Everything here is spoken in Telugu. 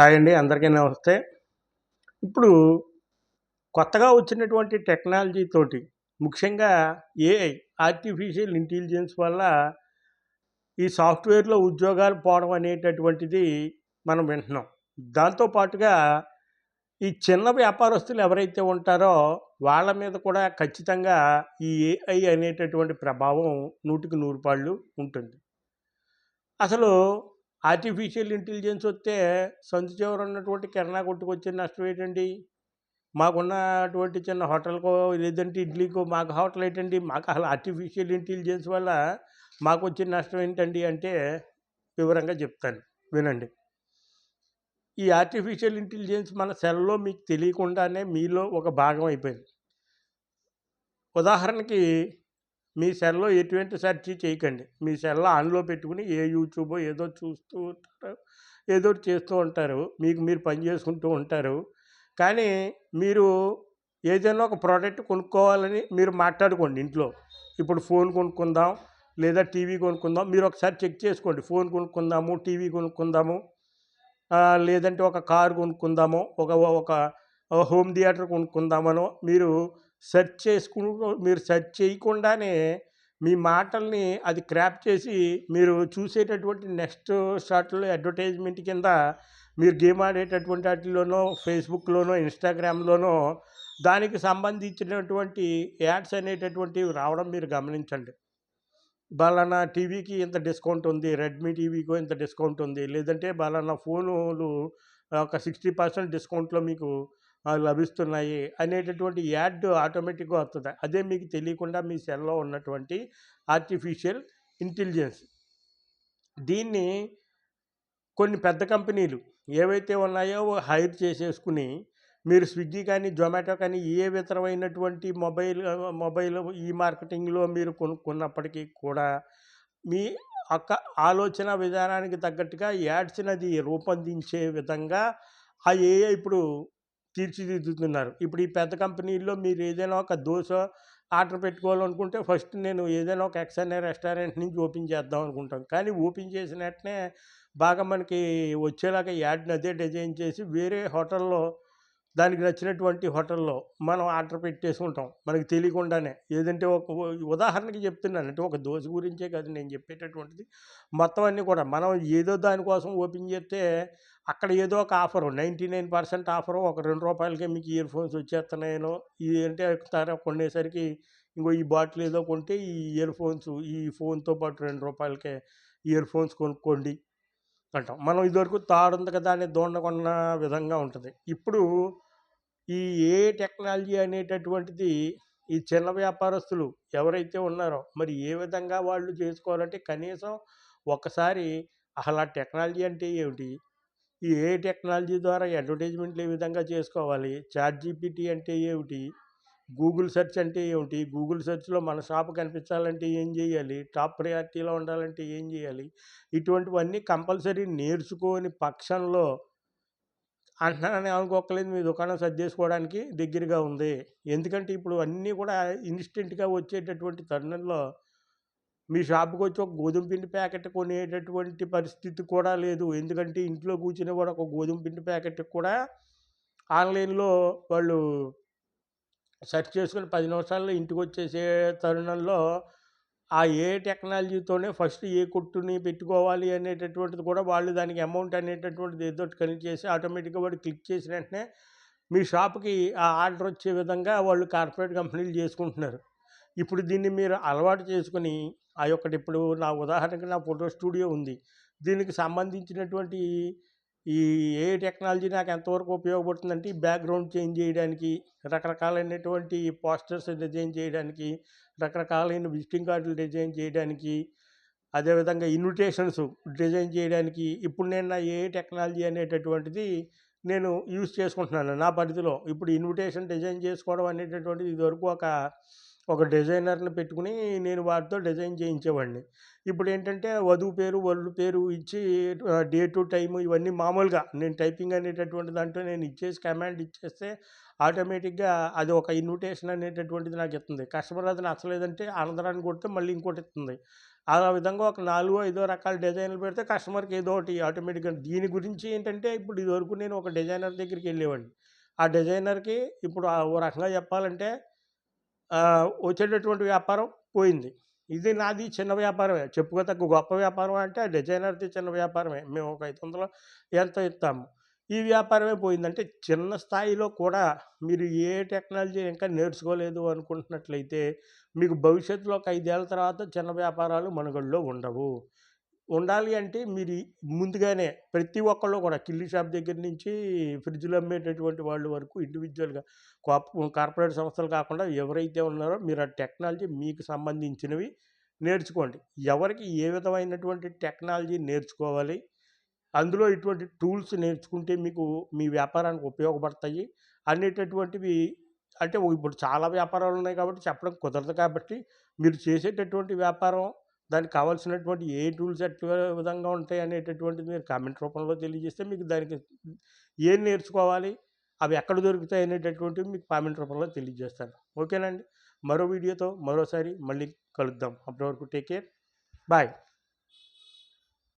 హాయ్ అండి అందరికీ నమస్తే. ఇప్పుడు కొత్తగా వచ్చినటువంటి టెక్నాలజీ తోటి ముఖ్యంగా ఏఐ ఆర్టిఫిషియల్ ఇంటెలిజెన్స్ వల్ల ఈ సాఫ్ట్వేర్లో ఉద్యోగాలు పోవడం అనేటటువంటిది మనం వింటున్నాం. దాంతో పాటుగా ఈ చిన్న వ్యాపారస్తులు ఎవరైతే ఉంటారో వాళ్ళ మీద కూడా ఖచ్చితంగా ఈ ఏఐ అనేటటువంటి ప్రభావం నూటికి నూరు పాళ్ళు ఉంటుంది. అసలు ఆర్టిఫిషియల్ ఇంటెలిజెన్స్ వస్తే సందు చివర ఉన్నటువంటి కిరాణా కొట్టుకు వచ్చే నష్టం ఏంటండి? మాకున్నటువంటి చిన్న హోటల్కో లేదంటే ఇడ్లీకో మాకు హోటల్ ఏంటండి? మాకు అసలు ఆర్టిఫిషియల్ ఇంటెలిజెన్స్ వల్ల మాకు వచ్చిన నష్టం ఏంటండి అంటే వివరంగా చెప్తాను. వినండి. ఈ ఆర్టిఫిషియల్ ఇంటెలిజెన్స్ మన సెల్లో మీకు తెలియకుండానే మీలో ఒక భాగం అయిపోయింది. ఉదాహరణకి మీ సెల్లో ఎటువంటి సెర్చ్ చేయకండి. మీ సెల్ ఆన్లో పెట్టుకుని ఏ యూట్యూబో ఏదో చూస్తూ ఉంటారు ఏదో ఒకటి చేస్తూ ఉంటారు. మీకు మీరు పని చేసుకుంటూ ఉంటారు. కానీ మీరు ఏదైనా ఒక ప్రోడక్ట్ కొనుక్కోవాలని మీరు మాట్లాడుకోండి ఇంట్లో. ఇప్పుడు ఫోన్ కొనుక్కుందాం లేదా టీవీ కొనుక్కుందాం. మీరు ఒకసారి చెక్ చేసుకోండి. ఫోన్ కొనుక్కుందాము టీవీ కొనుక్కుందాము లేదంటే ఒక కారు కొనుక్కుందాము ఒక ఒక హోమ్ థియేటర్ కొనుక్కుందామనో మీరు సెర్చ్ చేసుకుని మీరు సెర్చ్ చేయకుండానే మీ మాటల్ని అది క్రాప్ చేసి మీరు చూసేటటువంటి నెక్స్ట్ షాట్లో అడ్వర్టైజ్మెంట్ కింద మీరు గేమ్ ఆడేటటువంటి వాటిలోనో ఫేస్బుక్లోనో ఇన్స్టాగ్రామ్లోనో దానికి సంబంధించినటువంటి యాడ్స్ అనేటటువంటివి రావడం మీరు గమనించండి. బలానా టీవీకి ఇంత డిస్కౌంట్ ఉంది రెడ్మీ టీవీకి ఇంత డిస్కౌంట్ ఉంది లేదంటే బలానా ఫోనులు ఒక సిక్స్టీ పర్సెంట్ డిస్కౌంట్లో మీకు లభిస్తున్నాయి అనేటటువంటి యాడ్ ఆటోమేటిక్గా వస్తుంది. అదే మీకు తెలియకుండా మీ సెల్లో ఉన్నటువంటి ఆర్టిఫిషియల్ ఇంటెలిజెన్స్. దీన్ని కొన్ని పెద్ద కంపెనీలు ఏవైతే ఉన్నాయో హైర్ చేసేసుకుని మీరు స్విగ్గీ కానీ జొమాటో కానీ ఏ వితరమైనటువంటి మొబైల్ మొబైల్ ఈ మార్కెటింగ్లో మీరు కొనుక్కున్నప్పటికీ కూడా మీ అక్క ఆలోచన విధానానికి తగ్గట్టుగా యాడ్స్ని అది రూపొందించే విధంగా ఆ ఏఐ ఇప్పుడు తీర్చిదిద్దుతున్నారు. ఇప్పుడు ఈ పెద్ద కంపెనీల్లో మీరు ఏదైనా ఒక దోశ ఆర్డర్ పెట్టుకోవాలనుకుంటే ఫస్ట్ నేను ఏదైనా ఒక ఎక్స్ రెస్టారెంట్ నుంచి ఓపెన్ చేద్దాం అనుకుంటాం. కానీ ఓపెన్ చేసిన వెంటనే బాగా మనకి వచ్చేలాగా యాడ్ని అదే డిజైన్ చేసి వేరే హోటల్లో దానికి నచ్చినటువంటి హోటల్లో మనం ఆర్డర్ పెట్టేసుకుంటాం మనకి తెలియకుండానే. ఏదంటే ఒక ఉదాహరణకి చెప్తున్నాను. అంటే ఒక దోశ గురించే కాదు నేను చెప్పేటటువంటిది. మొత్తం అన్నీ కూడా మనం ఏదో దానికోసం ఓపెన్ చేస్తే అక్కడ ఏదో ఒక offer ninety nine percent offer ఒక రెండు రూపాయలకే మీకు ఇయర్ ఫోన్స్ వచ్చేస్తున్నాయనో ఇది అంటే కొనేసరికి ఇంకో ఈ బాటిల్ ఏదో కొంటే ఈ ఇయర్ ఫోన్స్ ఈ ఫోన్తో పాటు రెండు రూపాయలకే ఇయర్ ఫోన్స్ కొనుక్కోండి. అంటాం. మనం ఇదివరకు తాడుంది కదా అనే దోండకొన్న విధంగా ఉంటుంది. ఇప్పుడు ఈ ఏ టెక్నాలజీ అనేటటువంటిది ఈ చిన్న వ్యాపారస్తులు ఎవరైతే ఉన్నారో మరి ఏ విధంగా వాళ్ళు చేసుకోవాలంటే కనీసం ఒకసారి అసలు టెక్నాలజీ అంటే ఏమిటి? ఈ ఏ టెక్నాలజీ ద్వారా అడ్వర్టైజ్మెంట్లు ఏ విధంగా చేసుకోవాలి? చాట్ జీపీటీ అంటే ఏమిటి? గూగుల్ సెర్చ్ అంటే ఏమిటి? గూగుల్ సెర్చ్లో మన షాప్ కనిపించాలంటే ఏం చేయాలి? టాప్ ప్రయారిటీలో ఉండాలంటే ఏం చేయాలి? ఇటువంటివన్నీ కంపల్సరీ నేర్చుకోని పక్షంలో అంటున్నానని అనుకోకలేదు మీ దుకాణం సర్దేసుకోవడానికి దగ్గరగా ఉంది. ఎందుకంటే ఇప్పుడు అన్నీ కూడా ఇన్స్టెంట్గా వచ్చేటటువంటి తరుణంలో మీ షాప్కి వచ్చి ఒక గోధుమ పిండి ప్యాకెట్ కొనేటటువంటి పరిస్థితి కూడా లేదు. ఎందుకంటే ఇంట్లో కూర్చుని కూడా ఒక గోధుమ పిండి ప్యాకెట్ కూడా ఆన్లైన్లో వాళ్ళు సెర్చ్ చేసుకుని పది నిమిషాల్లో ఇంటికి వచ్చేసే తరుణంలో ఆ ఏ టెక్నాలజీతోనే ఫస్ట్ ఏ కొట్టుని పెట్టుకోవాలి అనేటటువంటిది కూడా వాళ్ళు దానికి అమౌంట్ అనేటటువంటిది ఏదో ఒకటి కనెక్ట్ చేసి ఆటోమేటిక్గా వాడు క్లిక్ చేసిన వెంటనే మీ షాప్కి ఆ ఆర్డర్ వచ్చే విధంగా వాళ్ళు కార్పొరేట్ కంపెనీలు చేసుకుంటున్నారు. ఇప్పుడు దీన్ని మీరు అలవాటు చేసుకుని ఆ యొక్కటి ఇప్పుడు నా ఉదాహరణకి నా ఫోటో స్టూడియో ఉంది. దీనికి సంబంధించినటువంటి ఈ ఏ టెక్నాలజీ నాకు ఎంతవరకు ఉపయోగపడుతుందంటే ఈ బ్యాక్గ్రౌండ్ చేంజ్ చేయడానికి రకరకాలైనటువంటి పోస్టర్స్ డిజైన్ చేయడానికి రకరకాలైన విజిటింగ్ కార్డులు డిజైన్ చేయడానికి అదేవిధంగా ఇన్విటేషన్స్ డిజైన్ చేయడానికి ఇప్పుడు నేను నా ఏ టెక్నాలజీ అనేటటువంటిది నేను యూజ్ చేసుకుంటున్నాను నా పరిధిలో. ఇప్పుడు ఇన్విటేషన్ డిజైన్ చేసుకోవడం అనేటటువంటిది ఇదివరకు ఒక ఒక డిజైనర్ని పెట్టుకుని నేను వాటితో డిజైన్ చేయించేవాడిని. ఇప్పుడు ఏంటంటే వధువు పేరు వరుడు పేరు ఇచ్చి డే టు టైము ఇవన్నీ మామూలుగా నేను టైపింగ్ అనేటటువంటి దాంట్లో నేను ఇచ్చేసి కమాండ్ ఇచ్చేస్తే ఆటోమేటిక్గా అది ఒక ఇన్విటేషన్ అనేటటువంటిది నాకు ఇస్తుంది. కస్టమర్ అది నచ్చలేదంటే అనంతరాన్ని కొడితే మళ్ళీ ఇంకోటి ఇస్తుంది. ఆ విధంగా ఒక నాలుగో ఐదో రకాల డిజైన్లు పెడితే కస్టమర్కి ఏదో ఒకటి ఆటోమేటిక్గా దీని గురించి ఏంటంటే ఇప్పుడు ఇదివరకు నేను ఒక డిజైనర్ దగ్గరికి వెళ్ళేవాడిని. ఆ డిజైనర్కి ఇప్పుడు ఓ రకంగా చెప్పాలంటే వచ్చేటటువంటి వ్యాపారం పోయింది. ఇది నాది చిన్న వ్యాపారమే. చెప్పుకోతగ్గ గొప్ప వ్యాపారం అంటే డిజైనర్ది చిన్న వ్యాపారమే. మేము ఒక ఐదు వందలు ఎంతో ఇస్తాము. ఈ వ్యాపారమే పోయిందంటే చిన్న స్థాయిలో కూడా మీరు ఏ టెక్నాలజీ ఇంకా నేర్చుకోలేదు అనుకుంటున్నట్లయితే మీకు భవిష్యత్తులో ఒక ఐదేళ్ళ తర్వాత చిన్న వ్యాపారాలు మనుగడలో ఉండవు. ఉండాలి అంటే మీరు ముందుగానే ప్రతి ఒక్కళ్ళు కూడా కిల్లి షాప్ దగ్గర నుంచి ఫ్రిడ్జ్లు అమ్మేటటువంటి వాళ్ళు వరకు ఇండివిజువల్గా కార్పొరేట్ సంస్థలు కాకుండా ఎవరైతే ఉన్నారో మీరు ఆ టెక్నాలజీ మీకు సంబంధించినవి నేర్చుకోండి. ఎవరికి ఏ విధమైనటువంటి టెక్నాలజీ నేర్చుకోవాలి అందులో ఇటువంటి టూల్స్ నేర్చుకుంటే మీకు మీ వ్యాపారానికి ఉపయోగపడతాయి అనేటటువంటివి అంటే ఇప్పుడు చాలా వ్యాపారాలు ఉన్నాయి కాబట్టి చెప్పడం కుదరదు కాబట్టి మీరు చేసేటటువంటి వ్యాపారం దానికి కావాల్సినటువంటి ఏ టూల్స్ ఎట్లా విధంగా ఉంటాయి అనేటటువంటిది మీరు కామెంట్ రూపంలో తెలియజేస్తే మీకు దానికి ఏం నేర్చుకోవాలి అవి ఎక్కడ దొరుకుతాయి అనేటటువంటివి మీకు కామెంట్ రూపంలో తెలియజేస్తాను. ఓకేనండి? మరో వీడియోతో మరోసారి మళ్ళీ కలుద్దాం. అప్పటి వరకు టేక్ కేర్. బాయ్.